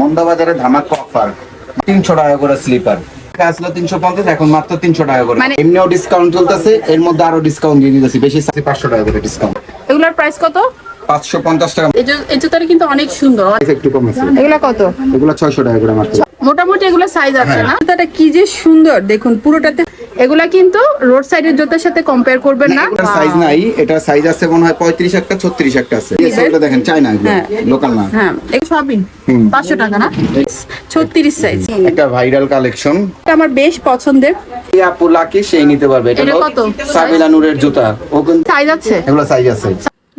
মন্দা বাজারে ধামাকা অফার তিনশো টাকা করে স্লিপার আসলো তিনশো পঞ্চাশ এখন মাত্র তিনশো টাকা করে। মানে- এমনিও ডিসকাউন্ট চলতেছে এর মধ্যে আরও ডিসকাউন্ট দিয়ে দিতেছি বেশি পাঁচশো টাকা করে ডিসকাউন্ট এগুলোর প্রাইস কত? পাঁচশো পঞ্চাশ টাকা। এই জুতাটা কিন্তু অনেক সুন্দর। একটু এগুলা কত? এগুলো ছয়শো টাকা করে মাত্র। মোটামুটি এগুলো সাইজ আছে হ্যাঁ। না? জুতাটা কি যে সুন্দর দেখুন পুরোটাতে এগুলা কিন্তু রোড সাইডের জুতার সাথে কম্পেয়ার করবেন না। এটার সাইজ নাই এটা সাইজ আছে মনে হয় পঁয়ত্রিশ একটা ছত্রিশ একটা আছে। এই সাইজটা দেখেন চাই না হ্যাঁ। লোকাল না। হ্যাঁ এই সবই। পাঁচশো টাকা না? ছত্রিশ সাইজ একটা ভাইরাল কালেকশন এটা আমার বেশ পছন্দের। আপু লাকি সেই নিতে পারবে। এটা এটা কত? সাবিলা নূরের জুতা। ও কিন্তু সাইজ আছে? এগুলো সাইজ আছে।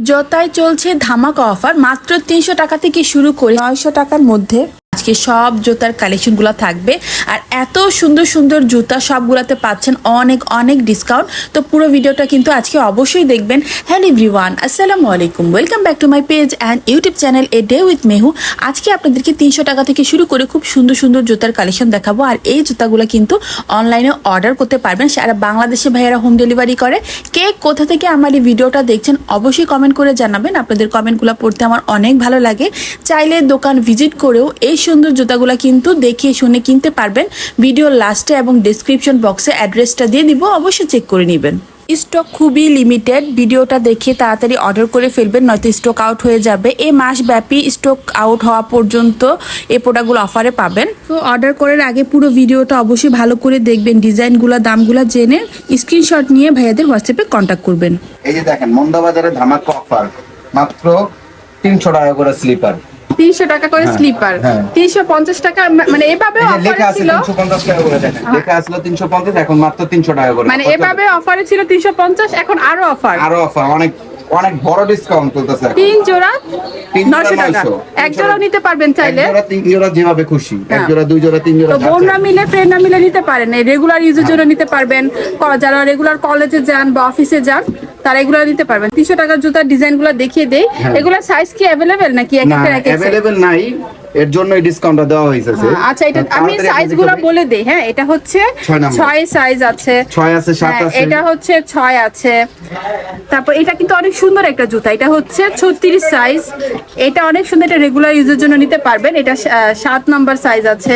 জোতায় চলছে ধামাকা অফার মাত্র তিনশো টাকা থেকে শুরু করে নয়শো টাকার মধ্যে। আজকে সব জুতার কালেকশনগুলো থাকবে। আর এত সুন্দর সুন্দর জুতা সবগুলোতে পাচ্ছেন অনেক অনেক ডিসকাউন্ট তো পুরো ভিডিওটা কিন্তু আজকে অবশ্যই দেখবেন। হ্যালো এভরিওয়ান আসসালামু আলাইকুম। Welcome back to my page and YouTube channel a day with Mehu আজকে আপনাদেরকে তিনশো টাকা থেকে শুরু করে খুব সুন্দর সুন্দর জুতার কালেকশন দেখাবো। আর এই জুতাগুলো কিন্তু অনলাইনে অর্ডার করতে পারবেন। সারা বাংলাদেশে ভাইয়ারা হোম ডেলিভারি করে। কে কোথা থেকে আমার এই ভিডিওটা দেখছেন অবশ্যই কমেন্ট করে জানাবেন। আপনাদের কমেন্টগুলো পড়তে আমার অনেক ভালো লাগে। চাইলে দোকান ভিজিট করেও এই সুন্দর জুতাগুলো কিন্তু দেখে শুনে কিনতে পারবেন। ভিডিওর লাস্টে এবং ডিসক্রিপশন বক্সে অ্যাড্রেসটা দিয়ে দিব, অবশ্যই চেক করে নেবেন। স্টক খুবই লিমিটেড ভিডিওটা দেখে তাড়াতাড়ি অর্ডার করে ফেলবেন, নয়তো স্টক আউট হয়ে যাবে। এ মাস ব্যাপী স্টক আউট হওয়া পর্যন্ত এই প্রোডাক্টগুলো অফারে পাবেন। তো অর্ডার করার আগে পুরো ভিডিওটা অবশ্যই ভালো করে দেখবেন, ডিজাইনগুলো, দামগুলো জেনে স্ক্রিনশট নিয়ে ভাইয়াদের হোয়াটসঅ্যাপে কন্ট্যাক্ট করবেন। এই যে দেখেন মন্দা বাজারে ধামাকা অফার মাত্র তিনশো টাকা করে স্লিপার তিনশো টাকা করে হ্যাঁ, স্লিপার। হ্যাঁ। তিনশো পঞ্চাশ টাকা মানে এভাবে লেখা আছে তিনশো পঞ্চাশ টাকা করে দেখেন লেখা আসলো তিনশো পঞ্চাশ এখন মাত্র তিনশো টাকা করে। মানে এভাবে অফারে ছিল তিনশো পঞ্চাশ এখন আরও অফার আরও অফার অনেক অনেক বড় ডিসকাউন্ট চলতেছে তিন জোড়া জোড়া নশো টাকা। এক জোড়াও নিতে পারবেন এক চাইলে। জোড়া তিন জোড়া যেভাবে খুশি। এক হ্যাঁ। জোড়া দুই জোড়া তিন জোড়া তো বোনরা মিলে ফ্রেন্ডরা মিলে নিতে পারেন। রেগুলার ইউজের জন্য নিতে পারবেন। যারা রেগুলার কলেজে যান বা অফিসে যান তারা এগুলো নিতে পারবেন। তিনশো টাকার জুতার ডিজাইনগুলো দেখিয়ে দেই। এগুলো সাইজ কি অ্যাভেলেবেল নাকি এক হ্যাঁ। একটা এক এক অ্যাভেলেবেল নাই। এর জন্য এই ডিসকাউন্টটা দেওয়া হয়েছে। হ্যাঁ, আচ্ছা এটা আমি তাড়াতাড়ি সাইজ আপনাদেরগুলো বলে দেই। হ্যাঁ এটা হচ্ছে ছয় সাইজ আছে। ছয় আছে সাত হ্যাঁ, আছে। এটা হচ্ছে ছয় আছে। তারপর এটা কিন্তু অনেক সুন্দর একটা জুতা। এটা হচ্ছে ছত্রিশ সাইজ এটা অনেক সুন্দর এটা রেগুলার ইউজের জন্য নিতে পারবেন। এটা আহ, সাত নাম্বার সাইজ আছে।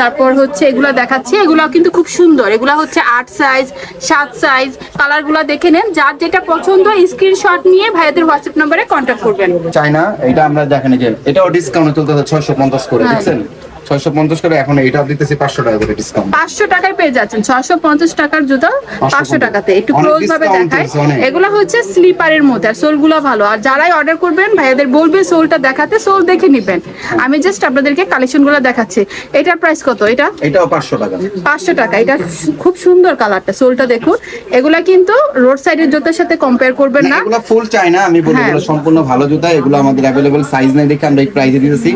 তারপর হচ্ছে এগুলো দেখাচ্ছি। এগুলো কিন্তু খুব সুন্দর। এগুলো হচ্ছে আট সাইজ সাত সাইজ কালার কালারগুলো দেখে নেন। যার যেটা পছন্দ স্ক্রিনশট নিয়ে ভাইয়াদের হোয়াটসঅ্যাপ নম্বরে কন্ট্যাক্ট করবেন। চাইনা এটা আমরা দেখেন যে এটাও ডিসকাউন্ট চলতেছে ছয়শো পঞ্চাশ করে হ্যাঁ। দেখছেন? ছয়শো পঞ্চাশ করে এখন এটাও দিতেছি পাঁচশো টাকা করে ডিসকাউন্ট পাঁচশো টাকায় পেয়ে যাচ্ছেন। ছশো পঞ্চাশ টাকার জুতা পাঁচশো টাকাতে। একটু ক্লোজ ভাবে দেখায় এগুলো হচ্ছে স্লিপারের মধ্যে আর সোলগুলো ভালো। আর যারাই অর্ডার করবেন ভাইয়াদের বলবে সোলটা দেখাতে সোল দেখে নিবেন। আমি জাস্ট আপনাদেরকে কালেকশনগুলো দেখাচ্ছি। এটার প্রাইস কত এটা? এটাও পাঁচশো টাকা। পাঁচশো টাকা। এটা খুব সুন্দর কালারটা সোলটা দেখুন। এগুলা কিন্তু রোড সাইডের জুতার সাথে কম্পেয়ার করবেন না এগুলো ফুল চাই না আমি বলি হ্যাঁ। এগুলো সম্পূর্ণ ভালো জুতা। এগুলো আমাদের অ্যাভেলেবল সাইজ নেই দেখে আমরা এই প্রাইসে দিতেছি।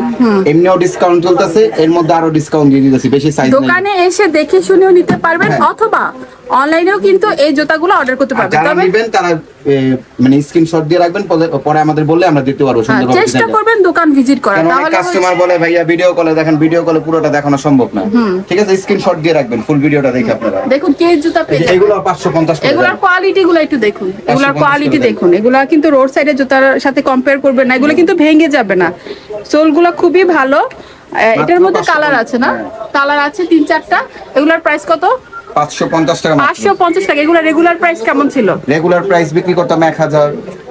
এমনিও ডিসকাউন্ট চলতেছে। এর মধ্যে আরও ডিসকাউন্ট দিয়ে দিতেছি বেশি সাইজ দোকানে এসে দেখে শুনেও নিতে পারবেন হ্যাঁ। অথবা অনলাইনেও কিন্তু এই জুতাগুলো অর্ডার করতে পারবেন। যারা নেবেন তারা মানে স্ক্রিনশট দিয়ে রাখবেন পরে- আমাদের বললে আমরা দিতে পারব হ্যাঁ, সুন্দরভাবে চেষ্টা করবেন দোকান ভিজিট করার। তাহলে কাস্টমার বলে ভাইয়া ভিডিও কলে দেখেন ভিডিও কলে পুরোটা দেখানো সম্ভব না। ঠিক আছে স্ক্রিনশট দিয়ে রাখবেন ফুল ভিডিওটা দেখে আপনারা। দেখুন কে জুতা পেয়ে। এগুলো পাঁচশো পঞ্চাশ করে এগুলার কোয়ালিটি গুলো একটু দেখুন। এগুলার কোয়ালিটি দেখুন। এগুলা কিন্তু রোড সাইডে জুতার সাথে কম্পেয়ার করবেন না এগুলো কিন্তু ভেঙে যাবে না। সোলগুলো খুবই ভালো। এটার মধ্যে কালার আছে না। কালার আছে তিন চারটা। এগুলার প্রাইস কত? পাঁচশো পঞ্চাশ টাকা পাঁচশো পঞ্চাশ টাকা। এগুলো রেগুলার প্রাইস কেমন ছিল? রেগুলার প্রাইস বিক্রি করতাম এক হাজার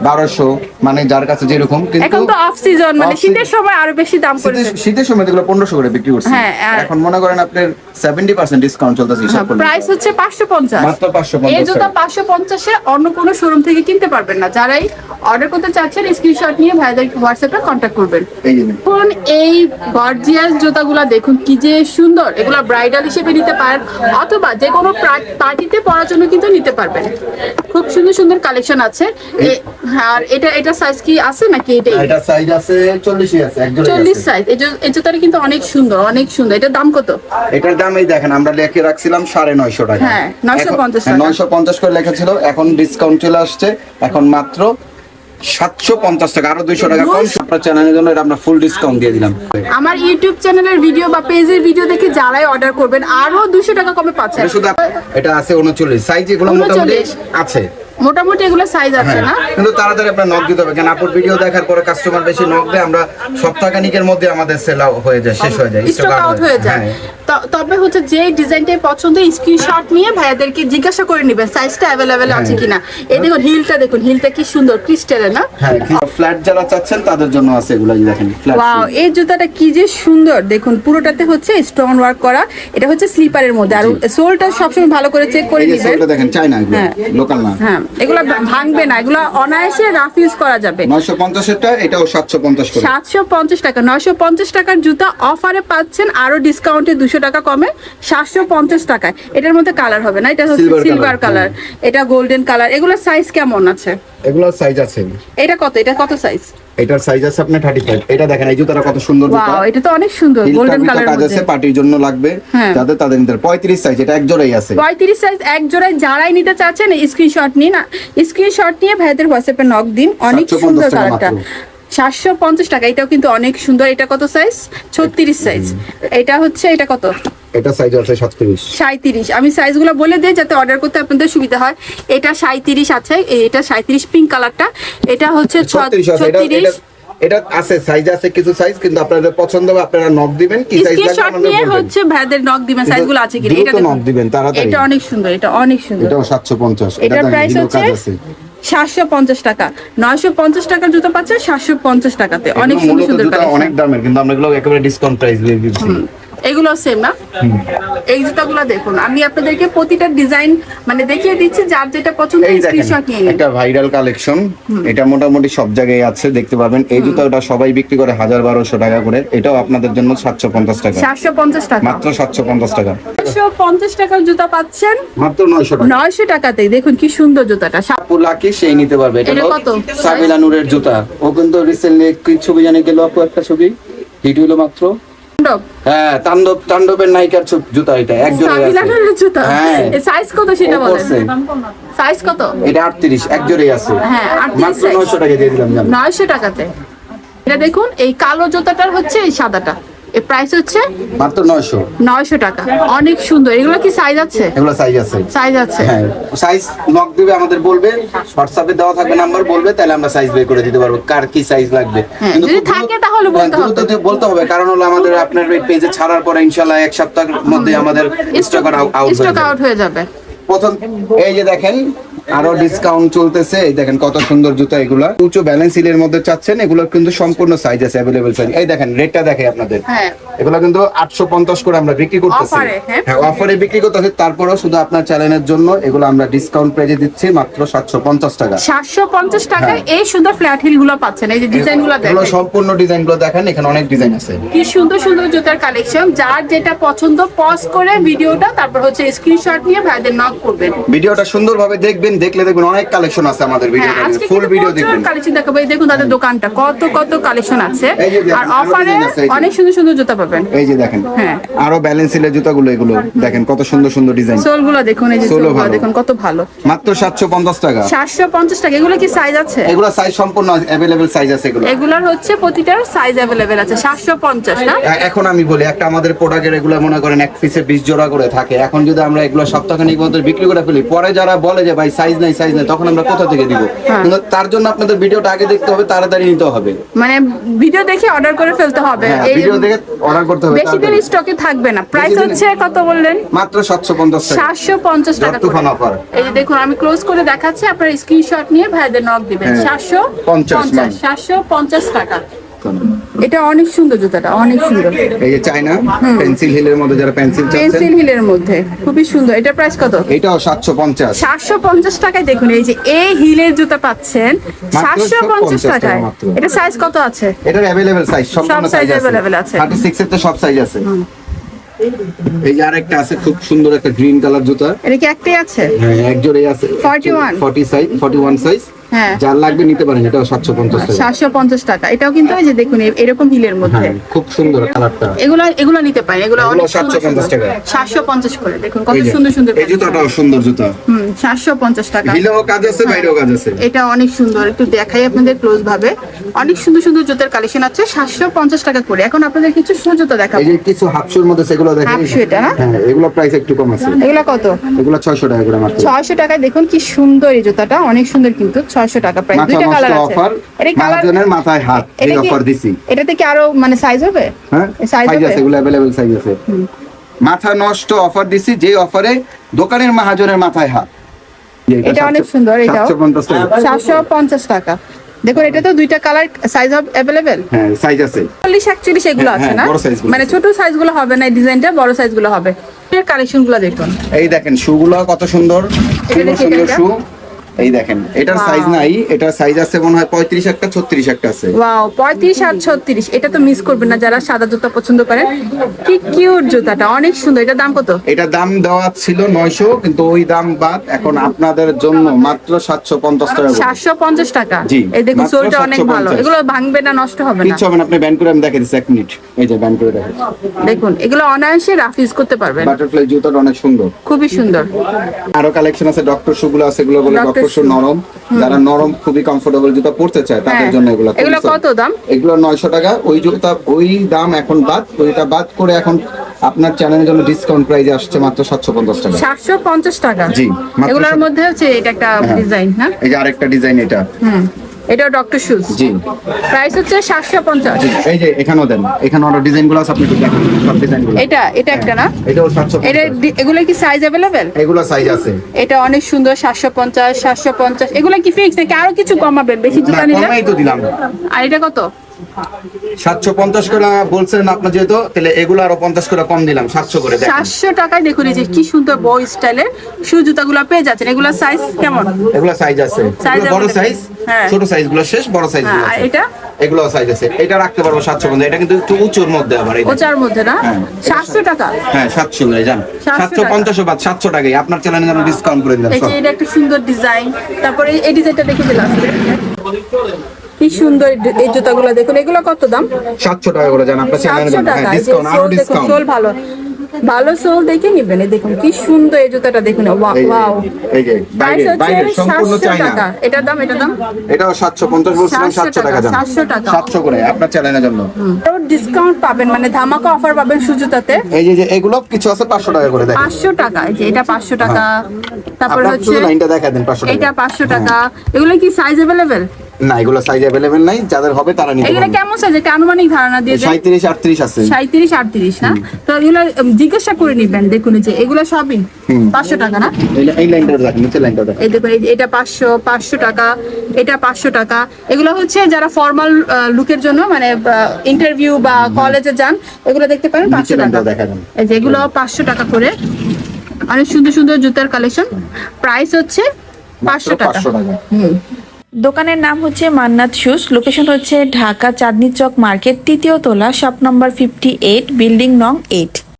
বারোশো মানে যার কাছে যেরকম কিন্তু এখন তো অফ সিজন মানে শীতের সময় আরও বেশি দাম করেছে শীতের সময় এগুলো পনেরোশো করে বিক্রি করছি। হ্যাঁ, এখন মনে করেন আপনার সেভেন্টি পার্সেন্ট ডিসকাউন্ট চলতেছে হিসাব করলে। প্রাইস হচ্ছে পাঁচশো পঞ্চাশ। মাত্র পাঁচশো এই পঞ্চাশ জুতা পাঁচশো পঞ্চাশে অন্য কোনো শোরুম থেকে কিনতে পারবেন না। যারাই অর্ডার করতে চাচ্ছেন স্ক্রিনশট নিয়ে ভাইদের হোয়াটসঅ্যাপে কন্ট্যাক্ট করবেন। এখন এই গর্জিয়াস জুতাগুলা দেখুন কি যে সুন্দর। এগুলা ব্রাইডাল হিসেবে নিতে পারেন অথবা যে কোনো পার্টিতে পরার জন্য কিন্তু নিতে পারবেন। খুব সুন্দর সুন্দর কালেকশন আছে। আর এটা এটা সাইজ কি আছে নাকি এটাই এটা সাইজ আছে চল্লিশই আছে এক জোড়াই চল্লিশ আছে। সাইজ এই জুতাটা কিন্তু অনেক সুন্দর অনেক সুন্দর। এটার দাম কত? এটার দাম এই দেখেন আমরা লিখে রাখছিলাম সাড়ে নয়শো টাকা। হ্যাঁ, 950 টাকা। নয়শো পঞ্চাশ করে লেখা ছিল এখন ডিসকাউন্ট চলে আসছে। এখন মাত্র সাতশো পঞ্চাশ টাকা আরও দুইশো টাকা কম। আপনার চ্যানেলের জন্য এটা আমরা ফুল ডিসকাউন্ট দিয়ে দিলাম। আমার ইউটিউব চ্যানেলের ভিডিও বা পেজের ভিডিও দেখে যারাই অর্ডার করবেন আরও দুশো টাকা কমে পাচ্ছেন। শুধু এটা আছে উনচল্লিশ। সাইজ এগুলো মোটামুটি আছে। মোটামুটি এগুলো সাইজ আছে না? কিন্তু তাড়াতাড়ি আপনার নক দিতে হবে কেন আপুর ভিডিও দেখার পরে কাস্টমার বেশি নক দেয় আমরা সপ্তাহখানিকের মধ্যে আমাদের সেল হয়ে যায় শেষ হয়ে যায় স্টক আউট হয়ে যায়। হ্যাঁ। তবে হচ্ছে যে ডিজাইনটাই পছন্দ স্ক্রিনশট নিয়ে ভাইয়াদেরকে জিজ্ঞাসা করে নিবেন সাইজটা অ্যাভেলেবেল আছে কিনা। এই দেখুন হিলটা দেখুন হিলটা কি সুন্দর ক্রিস্টালের না? হ্যাঁ ফ্ল্যাট যারা চাচ্ছেন তাদের জন্য আছে এগুলো দেখেন ফ্ল্যাট ওয়াও এই জুতাটা কি যে সুন্দর। দেখুন পুরোটাতে হচ্ছে স্টোন ওয়ার্ক করা এটা হচ্ছে স্লিপারের মধ্যে। আর সোলটা সবসময় ভালো করে চেক করে নিবেন। দেখেন চাই না এগুলো হ্যাঁ। লোকাল না। হ্যাঁ। এগুলো ভাঙবে না এগুলো অনায়াসে রাফ ইউজ করা যাবে। নয়শো পঞ্চাশেরটা এটাও সাতশো পঞ্চাশ করে। সাতশো পঞ্চাশ টাকা নয়শো পঞ্চাশ টাকার জুতা অফারে পাচ্ছেন আরও ডিসকাউন্টে দুশো টাকা কমে সাতশো পঞ্চাশ টাকায়। এটার মধ্যে কালার হবে না এটা হচ্ছে সিলভার কালার এটা গোল্ডেন কালার এগুলো সাইজ কেমন আছে? এগুলোর সাইজ আছে। এটা কত? এটা কত সাইজ এটার সাইজ আছে আপনার থার্টি ফাইভ এটা দেখেন এই জুতাটা কত সুন্দর জুতা। ওয়াও এটা তো অনেক সুন্দর গোল্ডেন কালার কাজ আছে পার্টির জন্য লাগবে। হ্যাঁ। যাদের তাদের নিতে পঁয়ত্রিশ সাইজ এটা এক জোড়াই আছে। পঁয়ত্রিশ সাইজ এক জোড়ায় যারাই নিতে চাচ্ছেন স্ক্রিনশট নিন। স্ক্রিনশট নিয়ে ভাইদের হোয়াটসঅ্যাপে নক দিন। অনেক সুন্দর কালারটা সাতশো পঞ্চাশ টাকা এটাও কিন্তু অনেক সুন্দর। এটা কত সাইজ ছত্রিশ সাইজ এটা হচ্ছে এটা কত? এটা সাইজ আছে সাতত্রিশ। সাঁত্রিশ আমি সাইজগুলো বলে দিই যাতে অর্ডার করতে আপনাদের সুবিধা হয়। এটা সাঁত্রিশ আছে এটা সাঁত্রিশ পিঙ্ক কালারটা এটা হচ্ছে ছত্রিশ আছে এটা ছত্রিশ। এটা- এটা আছে সাইজ আছে কিছু সাইজ কিন্তু আপনাদের পছন্দ হবে আপনারা নক দিবেন কি সাইজ লাগবে আমাদের নিয়ে হচ্ছে ভাইদের নক দিবেন সাইজগুলো আছে কিনা এটা নক দিবেন তাড়াতাড়ি। এটা অনেক সুন্দর এটা অনেক সুন্দর। সাতশো পঞ্চাশ এটা প্রাইস হচ্ছে। সাতশো পঞ্চাশ টাকা। নয়শো পঞ্চাশ টাকার জুতো পাচ্ছে সাতশো পঞ্চাশ টাকাতে। অনেক সুন্দর সুন্দর অনেক দামের কিন্তু আমরা এগুলো একেবারে ডিসকাউন্ট প্রাইস দিয়ে দিচ্ছি। এগুলো সেম না। এই জুতাগুলো দেখুন আমি আপনাদেরকে প্রতিটা ডিজাইন মানে দেখিয়ে দিচ্ছি যার যেটা পছন্দ স্ক্রিনশট নিয়ে নিন। একটা ভাইরাল কালেকশন এটা মোটামুটি সব জায়গায় আছে দেখতে পাবেন। এই জুতাটা সবাই বিক্রি করে হাজার বারোশো টাকা করে। এটাও আপনাদের জন্য সাতশো পঞ্চাশ টাকা। সাতশো পঞ্চাশ টাকা। মাত্র সাতশো পঞ্চাশ টাকা। সাতশো পঞ্চাশ টাকার জুতা পাচ্ছেন? মাত্র নয়শো টাকা। নয়শো টাকাতেই দেখুন কি সুন্দর জুতাটা। আপু লাকি সেই নিতে পারবে। এটা এটা কত? সাবিলা নূরের জুতা। ও কিন্তু রিসেন্টলি কি ছবি জানি গেল আপু একটা ছবি। হিট হলো মাত্র। হ্যাঁ তাণ্ডব তাণ্ডবের নায়িকার জুতা এটা এক জোড়া সাবিলানোর জুতা? হ্যাঁ। সাইজ কত সেটা বলেন? সাইজ কত? এটা আটত্রিশ এক জোড়াই আছে। হ্যাঁ আটত্রিশ মাত্র size। নয়শো টাকা দিয়ে দিলাম জান। নয়শো টাকাতে। এটা দেখুন এই কালো জুতাটার হচ্ছে এই সাদাটা। এর প্রাইস হচ্ছে? মাত্র নয়শো। নয়শো টাকা। অনেক সুন্দর। এগুলো কি সাইজ আছে? এগুলো সাইজ আছে। সাইজ আছে। হ্যাঁ। সাইজ নক দিবে আমাদের বলবে। হোয়াটসঅ্যাপে দেওয়া থাকবে নাম্বার বলবে তাহলে আমরা সাইজ বের করে দিতে পারব। কার কি সাইজ লাগবে? হ্যাঁ, কিন্তু যদি থাকে তাহলে বলতে হ্যাঁ, দ্রুত হবে। বলতে হবে। কারণ হলো আমাদের আপনার পেজে ছাড়ার পরে ইনশাল্লাহ এক সপ্তাহের মধ্যে আমাদের স্টক আউট হয়ে যাবে। প্রথম এই যে দেখেন আরও ডিসকাউন্ট চলতেছে। এই দেখেন কত সুন্দর জুতা এগুলা। উঁচু ব্যালেন্স হিলের মধ্যে চাচ্ছেন এগুলোর কিন্তু সম্পূর্ণ সাইজ আছে অ্যাভেলেবল সাইজ এই দেখেন রেটটা দেখে আপনাদের। হ্যাঁ। এগুলো কিন্তু আটশো পঞ্চাশ করে আমরা বিক্রি করতেছি। হ্যাঁ? হ্যাঁ অফারে বিক্রি করতেছি। তারপরেও শুধু আপনার চ্যানেলের জন্য এগুলো আমরা ডিসকাউন্ট প্রাইজে দিচ্ছি মাত্র সাতশো পঞ্চাশ টাকা। সাতশো পঞ্চাশ টাকায় এই সুন্দর ফ্ল্যাট হিলগুলো পাচ্ছেন। এই যে ডিজাইনগুলো হ্যাঁ। এগুলো দেখেন। সম্পূর্ণ ডিজাইনগুলো দেখেন এখানে অনেক ডিজাইন আছে। কি সুন্দর সুন্দর জুতার কালেকশন যার যেটা পছন্দ পজ করে ভিডিওটা তারপর হচ্ছে স্ক্রিনশট নিয়ে ভাইদের নক করবেন। ভিডিওটা সুন্দরভাবে দেখবেন দেখলে দেখবেন অনেক কালেকশন আছে আমাদের ভিডিও আজকে ফুল ভিডিও দেখবেন। কালেকশন দেখাবো। এই দেখুন তাদের দোকানটা কত কত কালেকশন আছে। আর অফারে। অনেক সুন্দর সুন্দর জুতা পাবেন। এই যে দেখেন হ্যাঁ। আরও ব্যালেন্স হিলের জুতাগুলো এগুলো দেখেন কত সুন্দর সুন্দর ডিজাইন সোলগুলো দেখুন এই যে দেখুন কত ভালো। মাত্র সাতশো পঞ্চাশ টাকা। সাতশো পঞ্চাশ টাকা এগুলো কি সাইজ আছে? এগুলো সাইজ সম্পূর্ণ অ্যাভেলেবেল সাইজ আছে এগুলো। এগুলোর হচ্ছে প্রতিটার সাইজ অ্যাভেলেবেল আছে সাতশো পঞ্চাশ না? এখন আমি বলি একটা আমাদের প্রোডাক্টের এগুলো মনে করেন এক পিসে বিশ জোড়া করে থাকে। এখন যদি আমরা এগুলো সপ্তাহখানিক মধ্যে বিক্রি করে ফেলি। পরে যারা বলে যে ভাই সাইজ নাই সাইজ নাই তখন আমরা কোথা থেকে দিব হ্যাঁ। কিন্তু তার জন্য আপনাদের ভিডিওটা আগে দেখতে হবে তাড়াতাড়ি নিতে হবে। মানে ভিডিও দেখে অর্ডার করে ফেলতে হবে। হ্যাঁ এই ভিডিও দেখে অর্ডার করতে হবে বেশি দিন স্টকে থাকবে না। প্রাইস হচ্ছে কত বললেন? মাত্র সাতশো পঞ্চাশ টাকা। সাতশো পঞ্চাশ টাকা যত ফান অফার এই যে দেখুন আমি ক্লোজ করে দেখাচ্ছি আপনার স্ক্রিনশট নিয়ে ভাইদের নক দিবেন। হ্যাঁ, সাতশো পঞ্চাশ পঞ্চাশ মান। সাতশো পঞ্চাশ টাকা। এটা অনেক সুন্দর জুতাটা অনেক সুন্দর। এই যে চাইনা পেন্সিল হিলের মধ্যে যারা পেন্সিল চাচ্ছেন। পেন্সিল হিলের মধ্যে খুবই সুন্দর। এটা প্রাইস কত? এটাও সাতশো পঞ্চাশ। সাতশো পঞ্চাশ টাকায় দেখুন এই যে এই হিলের জুতা পাচ্ছেন সাতশো পঞ্চাশ 750 টাকায়। এটা সাইজ কত আছে? এটার available size size size available আছে। 36 এর তো সব সাইজ আছে। এই যে আরেকটা আছে খুব সুন্দর একটা গ্রিন কালার জুতা। এটা কি একটাই আছে? হ্যাঁ এক জোড়াই আছে 41 40 সাইজ 41 সাইজ। যার লাগবে নিতে পারেন পঞ্চাশ টাকা। সাতশো পঞ্চাশ টাকা। এটাও কিন্তু এই যে দেখুন এরকম হিলের মধ্যে। হ্যাঁ খুব সুন্দর কালারটা। এগুলো এগুলো নিতে পারেন। এগুলো অনেক 750 টাকা। সাতশো পঞ্চাশ করে দেখুন কত সুন্দর সুন্দর এই জুতাটাও সুন্দর জুতা। হুম সাতশো পঞ্চাশ টাকা। হিলেও কাজ আছে বাইরেও কাজ আছে। এটা অনেক সুন্দর। একটু দেখাই আপনাদের ক্লোজ ভাবে। অনেক সুন্দর সুন্দর জুতার কালেকশন আছে সাতশো পঞ্চাশ টাকা করে। এখন আপনাদের কিছু শু জুতো এই যে কিছু হাফশুর মধ্যে সেগুলো দেখেন। হাফশু এটা না? হ্যাঁ এগুলো প্রাইস একটু কম আছে। এগুলো কত? এগুলো ছয়শো টাকা করে মাত্র। ছয়শো টাকায় দেখুন কি সুন্দর এই জুতাটা। অনেক সুন্দর কিন্তু ছয়শো টাকা প্রাইস দুইটা কালার আছে। এটা কালার মহাজনের মাথায় হাত এই অফার দিছি। এটাতে কি আরও মানে সাইজ হবে? হ্যাঁ সাইজ আছে এগুলো অ্যাভেলেবেল সাইজ আছে। মাথা নষ্ট অফার দিছি যে অফারে দোকানের মহাজনের মাথায় হাত। এটা অনেক সুন্দর, এটাও। সাতশো পঞ্চাশ টাকা। দেখুন এটা তো দুইটা কালার সাইজ অ্যাভেলেবেল হ্যাঁ সাইজ আছে। চল্লিশ একচল্লিশ এগুলো হ্যাঁ, আছে না? গুলো মানে ছোট সাইজগুলো হবে না ডিজাইনটা বড় সাইজগুলো হবে। কালেকশনগুলো দেখুন। এই দেখেন শুগুলো কত সুন্দর। সুন্দর সুন্দর শু এই দেখেন এটার সাইজ নাই এটার সাইজ আছে মনে হয় পঁয়ত্রিশ একটা ছত্রিশ একটা আছে। ওয়াও পঁয়ত্রিশ আর ছত্রিশ এটা তো মিস করবেন না যারা সাদা জুতা পছন্দ করেন। কি কিউট জুতাটা অনেক সুন্দর। এটার দাম কত? এটা দাম দেওয়া ছিল নয়শো কিন্তু ওই দাম বাদ এখন আপনাদের জন্য মাত্র সাতশো পঞ্চাশ টাকা সাতশো পঞ্চাশ টাকা? জি, এই দেখুন সোলটা অনেক ভালো। এগুলো ভাঙবে না নষ্ট হবে না। হবে না আপনি ব্যান করে আমি দেখে দিচ্ছি এক মিনিট এই যে ব্যান করে দেখেন দেখুন এগুলো অনায়াসে রাফ ইউজ করতে পারবেন। বাটারফ্লাই জুতাটা অনেক সুন্দর। খুবই সুন্দর। আরও কালেকশন আছে ডক্টর শু গুলো আছে এগুলো বলে Shoe। নরম যারা নরম খুবই কমফোর্টেবল জুতা পড়তে চায় তাদের হ্যাঁ। জন্য এগুলো এগুলো কত দাম? এগুলো নয়শো টাকা ওই জুতা ওই দাম এখন বাদ ওইটা বাদ করে এখন আপনার চ্যানেলের জন্য ডিসকাউন্ট প্রাইস আসছে মাত্র সাতশো পঞ্চাশ টাকা। সাতশো পঞ্চাশ টাকা? জি, এগুলোর মধ্যে হচ্ছে এটা একটা হ্যাঁ। ডিজাইন না? এই যে আরেকটা ডিজাইন এটা। হুম। এটা ডক্টর শুজ জি। প্রাইস হচ্ছে সাতশো পঞ্চাশ। এই যে এখানেও দেন। এখানে আরও ডিজাইনগুলো আছে আপনি একটু দেখেন। সব এটা এটা একটা না? এটাও 750 এটা এগুলো কি সাইজ অ্যাভেলেবেল এগুলো সাইজ আছে। এটা অনেক সুন্দর সাতশো পঞ্চাশ সাতশো পঞ্চাশ। এগুলো কি ফিক্স নাকি আরও কিছু কমাবেন? বেশি জুতা নিলে? কমাই তো দিলাম। আর এটা কত? সাতশো পঞ্চাশ করে আপনার যেহেতু তাহলে এগুলো আরও পঞ্চাশ করে কম দিলাম সাতশো করে সাতশো টাকায় দেখুন এই যে কি সুন্দর স্টাইলের জুতাগুলো পেয়ে যাচ্ছেন। এগুলো সাইজ কেমন? এগুলো সাইজ আছে। এগুলো বড় সাইজ হ্যাঁ। ছোট সাইজগুলো শেষ বড় সাইজ হ্যাঁ, আছে। এটা? এগুলো সাইজ আছে। এটা রাখতে পারব সাতশো পঞ্চাশ এটা কিন্তু একটু উঁচুর মধ্যে আবার এই মধ্যে না? হ্যাঁ। সাতশো টাকা? হ্যাঁ সাতশো করে যান। সাতশো পঞ্চাশও বাদ সাতশো টাকাই। আপনার চ্যানেলে যেন ডিসকাউন্ট করে দিলাম এটা একটা সুন্দর ডিজাইন তারপরে এই ডিজাইনটা দেখে দিলাম। কি সুন্দর এই- জুতাগুলো দেখুন এগুলো কত দাম? সাতশো টাকা করে যান আপনার সাতশো টাকা। ডিসকাউন্ট আরও ডিসকাউন্ট সোল ভালো। ভালো সোল দেখে নিবেন দেখুন কি সুন্দর এই জুতাটা দেখুন। ওয়াও সম্পূর্ণ চাইনা এটার দাম এটার দাম? এটাও সাতশো পঞ্চাশ বলছিলাম 700 টাকা যান 700 টাকা। সাতশো করে আপনার চ্যানেলের জন্য। ডিসকাউন্ট পাবেন মানে ধামাকা অফার পাবেন সুজুতাতে এই যে এগুলো কিছু আছে পাঁচশো টাকা করে দেখেন। পাঁচশো টাকা এই যে এটা পাঁচশো টাকা। তারপরে হচ্ছে লাইনটা দেখা দেন পাঁচশো এটা টাকা পাঁচশো টাকা। এগুলো কি সাইজ অ্যাভেলেবেল না এগুলো সাইজ অ্যাভেলেবেল নাই যাদের হবে তারা নিতে এগুলো কেমন সাইজ একটা আনুমানিক ধারণা দিয়ে দেন। সাঁত্রিশ আটত্রিশ আছে। সাঁত্রিশ আটত্রিশ না? তো এগুলো জিজ্ঞাসা করে নিবেন দেখুন যে এগুলো সবই পাঁচশো টাকা না? এই- লাইনটা দেখেন নিচের লাইনটা দেখেন এই দেখুন এটা পাঁচশো পাঁচশো টাকা এটা পাঁচশো টাকা। এগুলো হচ্ছে যারা ফর্মাল লুকের জন্য মানে ইন্টারভিউ বা কলেজে যান এগুলো দেখতে পারেন পাঁচশো নিচের টাকা। এই যে এগুলো পাঁচশো টাকা করে। অনেক সুন্দর সুন্দর জুতার কালেকশন প্রাইস হচ্ছে পাঁচশো টাকা। পাঁচশো টাকা। হুম। দোকানের নাম হচ্ছে মান্নাত শুজ লোকেশন হচ্ছে ঢাকা চাঁদনি চক মার্কেট, তৃতীয় তলা, shop number fifty eight building নং এইট